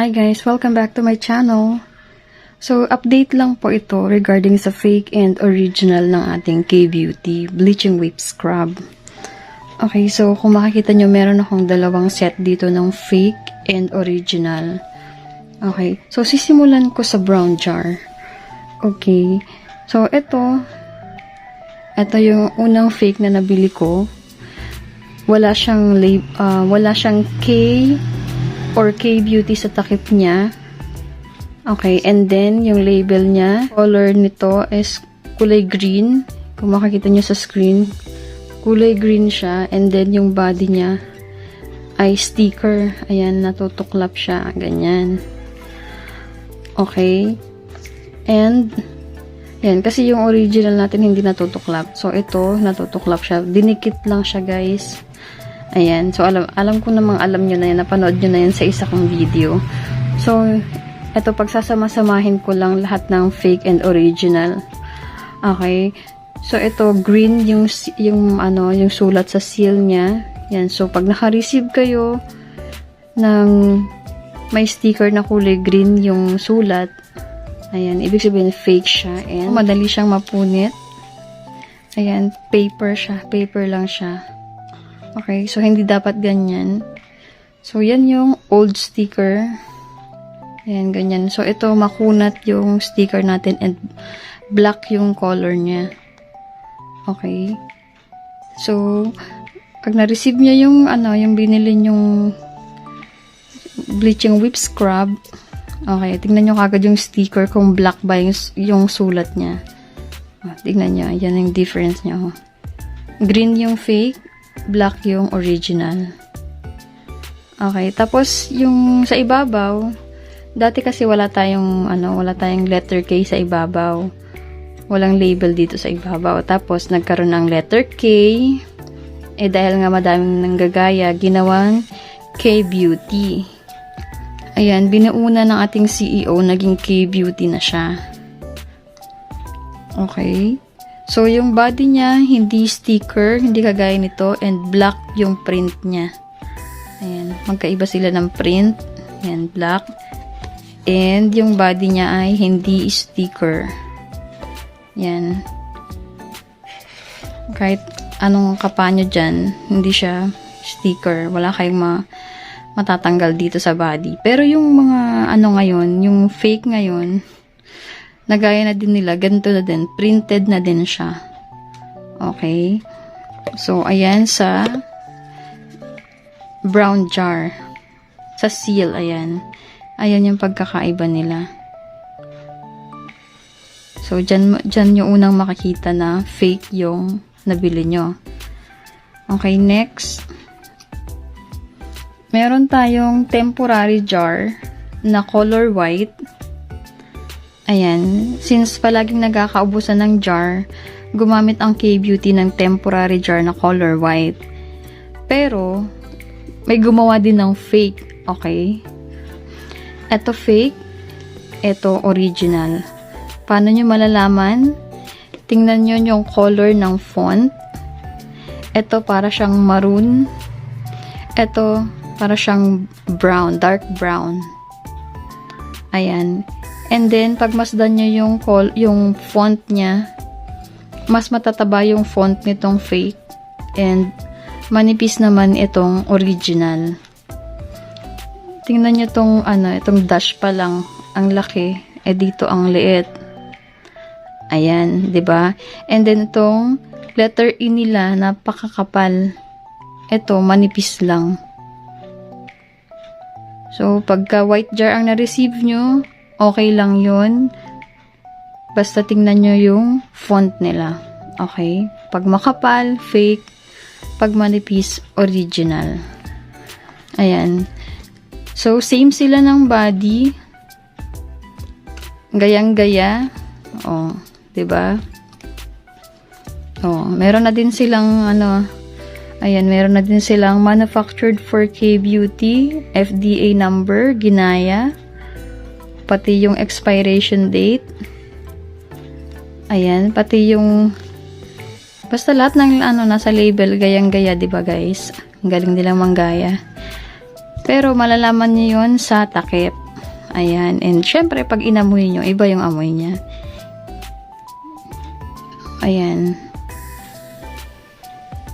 Hi guys, welcome back to my channel. So, update lang po ito regarding sa fake and original ng ating K-Beauty Bleaching Whip Scrub. Okay, so kung makikita nyo, meron akong dalawang set dito ng fake and original. Okay, so sisimulan ko sa brown jar. Okay, so ito, ito yung unang fake na nabili ko. Wala siyang, lab, ah, wala siyang K or K-Beauty sa takip niya. Okay, and then, yung label niya, color nito is kulay green. Kung makikita nyo sa screen, kulay green siya. And then, yung body niya ay sticker. Ayan, natutuklap siya. Ganyan. Okay. And, yan, kasi yung original natin hindi natutuklap. So, ito, natutuklap siya. Dinikit lang siya, guys. Ayan. So, alam, alam ko namang alam nyo na yan. Napanood nyo na yan sa isa kong video. So, ito, pagsasama-samahin ko lang lahat ng fake and original. Okay. So, ito, green yung, yung, ano, yung sulat sa seal niya. Yan. So, pag naka-receive kayo ng may sticker na kulay green yung sulat, ayan, ibig sabihin fake siya. And madali siyang mapunit. Ayan, paper siya. Paper lang siya. Okay, so hindi dapat ganyan. So, yan yung old sticker. Ayan, ganyan. So, ito, makunat yung sticker natin and black yung color niya. Okay. So, pag na-receive niya yung, ano, yung binili yung bleaching whip scrub, okay, tingnan nyo kagad yung sticker kung black ba yung, yung sulat niya. Oh, tingnan nyo, yan yung difference niya. Oh. Green yung fake, black yung original. Okay, tapos yung sa ibabaw, dati kasi wala tayong ano, wala tayong letter K sa ibabaw. Walang label dito sa ibabaw. Tapos nagkaroon ng letter K. Eh dahil nga madaming nanggagaya, ginawang K-Beauty. Ayan, binuuna ng ating CEO, naging K-Beauty na siya. Okay. So, yung body niya, hindi sticker, hindi kagaya nito, and black yung print niya. Ayan, magkaiba sila ng print. Ayan, black. And yung body niya ay hindi sticker. Yan. Kahit anong kapanyo dyan, hindi siya sticker. Wala kayong ma matatanggal dito sa body. Pero yung mga ano ngayon, yung fake ngayon, nagaya na din nila, ganito na din, printed na din siya. Okay? So, ayan sa brown jar. Sa seal, ayan. Ayan yung pagkakaiba nila. So, dyan, dyan yung unang makikita na fake yung nabili nyo. Okay, next. Meron tayong temporary jar na color white. Ayan. Since palaging nagkakaubusan ng jar, gumamit ang K-Beauty ng temporary jar na color white. Pero, may gumawa din ng fake. Okay? Ito fake. Ito original. Paano nyo malalaman? Tingnan nyo yung color ng font. Ito para siyang maroon. Ito para siyang brown, dark brown. Ayan. And then, pag masdan nyo yung, col yung font niya, mas matataba yung font nitong fake. And, manipis naman itong original. Tingnan nyo tong, ano, itong dash pa lang. Ang laki. Eh, dito ang liit. Ayan, ba? And then itong letter E nila napakakapal. Ito manipis lang. So pagka white jar ang na-receive nyo, okay lang 'yun. Basta tingnan nyo yung font nila. Okay? Pag makapal, fake. Pag manipis, original. Ayan. So, same sila ng body. Gayang-gaya. Oh, 'di ba? Oh, meron na din silang ano, ayan, meron na din silang manufactured for K-Beauty, FDA number, ginaya, pati yung expiration date. Ayan, pati yung Basta lahat ng ano nasa label gayang-gaya, 'di ba, guys? Ang galing nilang manggaya. Pero malalaman niyo 'yon sa takip. Ayan. And syempre pag inamoy niyo, iba yung amoy niya. Ayan.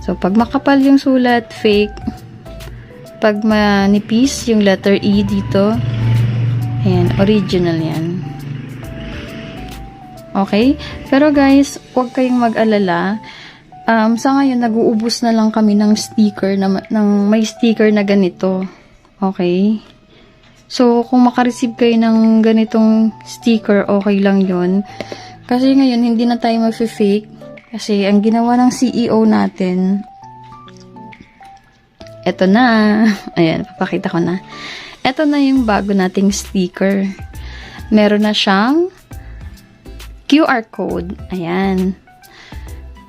So pag makapal yung sulat, fake. Pag manipis yung letter E dito, ayan, original yan. Okay? Pero guys, huwag kayong mag-alala. Um, sa ngayon, nag-uubos na lang kami ng sticker, na, ng may sticker na ganito. Okay? So, kung makareceive kayo ng ganitong sticker, okay lang yon Kasi ngayon, hindi na tayo mag-fake. Kasi ang ginawa ng CEO natin, eto na. Ayan, papakita ko na. Eto na yung bago nating sticker. Meron na siyang QR code. Ayan.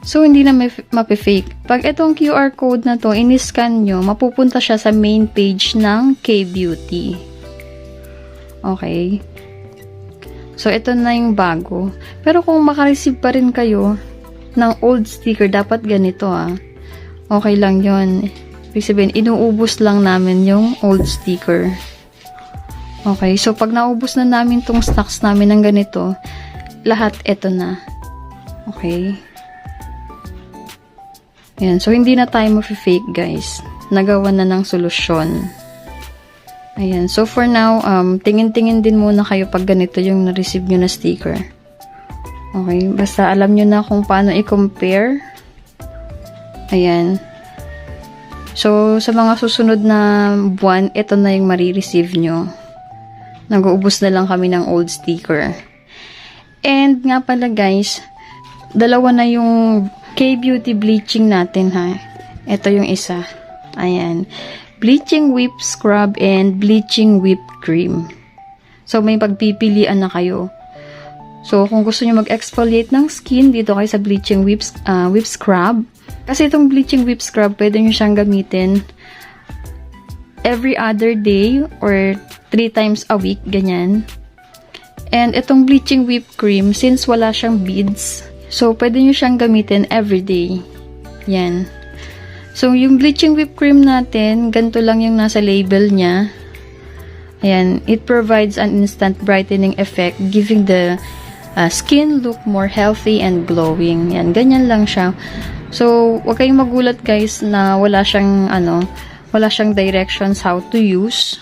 So, hindi na mapifake. Pag itong QR code na to, in-scan nyo, mapupunta siya sa main page ng K-Beauty. Okay. So, ito na yung bago. Pero kung makareceive pa rin kayo ng old sticker, dapat ganito ah. Okay lang yon Ibig sabihin, inuubos lang namin yung old sticker. Okay, so pag naubos na namin tong stocks namin ng ganito, lahat ito na. Okay? Yan. So, hindi na tayo mafe-fake, guys. Nagawa na ng solusyon. Ayan. So, for now, um, tingin-tingin din muna kayo pag ganito yung na-receive nyo na sticker. Okay? Basta alam nyo na kung paano i-compare. Ayan. So, sa mga susunod na buwan, ito na yung marireceive nyo. Nag-uubos na lang kami ng old sticker. And nga pala guys, dalawa na yung K-Beauty bleaching natin ha. Ito yung isa. Ayan. Bleaching whip scrub and bleaching whip cream. So may pagpipilian na kayo. So kung gusto niyo mag-exfoliate ng skin, dito kayo sa bleaching whip, uh, whip scrub. Kasi itong bleaching whip scrub, pwede niyo siyang gamitin every other day or three times a week, ganyan. And itong bleaching whipped cream, since wala siyang beads, so pwede nyo siyang gamitin everyday. Yan. So, yung bleaching whipped cream natin, ganito lang yung nasa label niya. Ayan, it provides an instant brightening effect, giving the uh, skin look more healthy and glowing. Yan, ganyan lang siya. So, wag kayong magulat guys na wala siyang, ano, wala siyang directions how to use.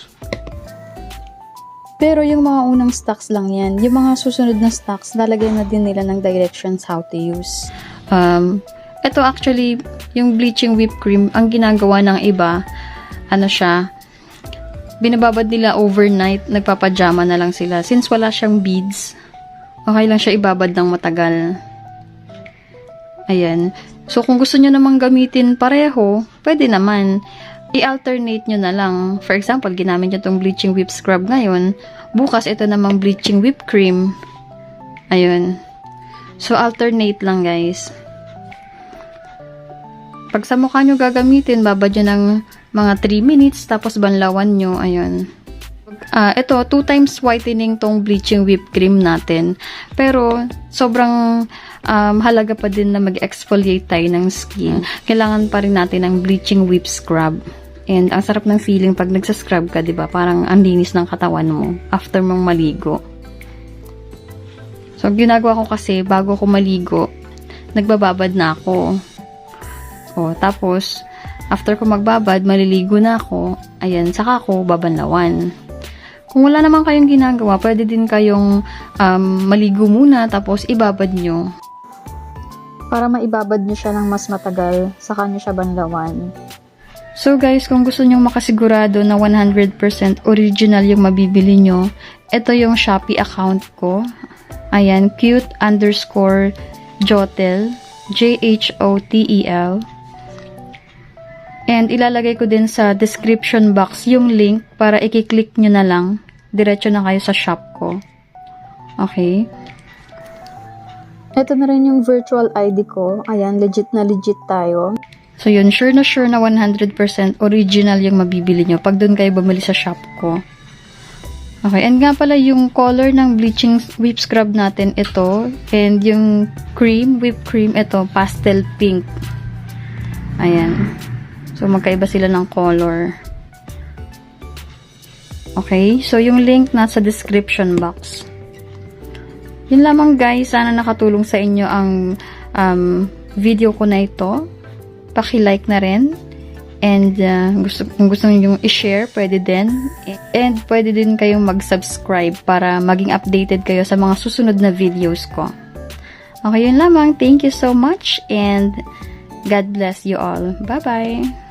Pero yung mga unang stocks lang yan. Yung mga susunod na stocks, lalagay na din nila ng directions how to use. Um, ito actually, yung bleaching whipped cream, ang ginagawa ng iba, ano siya, binababad nila overnight, nagpapajama na lang sila. Since wala siyang beads, okay lang siya ibabad ng matagal. Ayan. So, kung gusto nyo namang gamitin pareho, pwede naman i-alternate nyo na lang. For example, ginamit nyo tong bleaching whip scrub ngayon. Bukas, ito namang bleaching whip cream. Ayun. So, alternate lang, guys. Pag sa mukha nyo gagamitin, babad nyo ng mga 3 minutes, tapos banlawan nyo. Ayun. Uh, ito, 2 times whitening tong bleaching whip cream natin. Pero, sobrang um, halaga pa din na mag-exfoliate tayo ng skin. Kailangan pa rin natin ng bleaching whip scrub. And ang sarap ng feeling pag nagsascrub ka, ba? Parang ang linis ng katawan mo after mong maligo. So ginagawa ko kasi bago ko maligo, nagbababad na ako. O tapos after ko magbabad, maliligo na ako. Ayan, saka ako babanlawan. Kung wala naman kayong ginagawa, pwede din kayong um, maligo muna tapos ibabad nyo. Para maibabad nyo siya ng mas matagal, saka nyo siya banlawan. So guys, kung gusto nyong makasigurado na 100% original yung mabibili nyo, ito yung Shopee account ko. Ayan, cute underscore Jotel, J-H-O-T-E-L. And ilalagay ko din sa description box yung link para i-click nyo na lang. Diretso na kayo sa shop ko. Okay. Ito na rin yung virtual ID ko. Ayan, legit na legit tayo. So yun, sure na sure na 100% original yung mabibili nyo pag doon kayo bumili sa shop ko. Okay, and nga pala yung color ng bleaching whip scrub natin ito and yung cream, whipped cream ito, pastel pink. Ayan. So magkaiba sila ng color. Okay, so yung link nasa description box. Yun lamang guys, sana nakatulong sa inyo ang um, video ko na ito. Paki-like na rin. And uh, gusto, kung gusto niyo i-share, pwede din. And pwede din kayong mag-subscribe para maging updated kayo sa mga susunod na videos ko. Okay, yun lamang. Thank you so much and God bless you all. Bye-bye!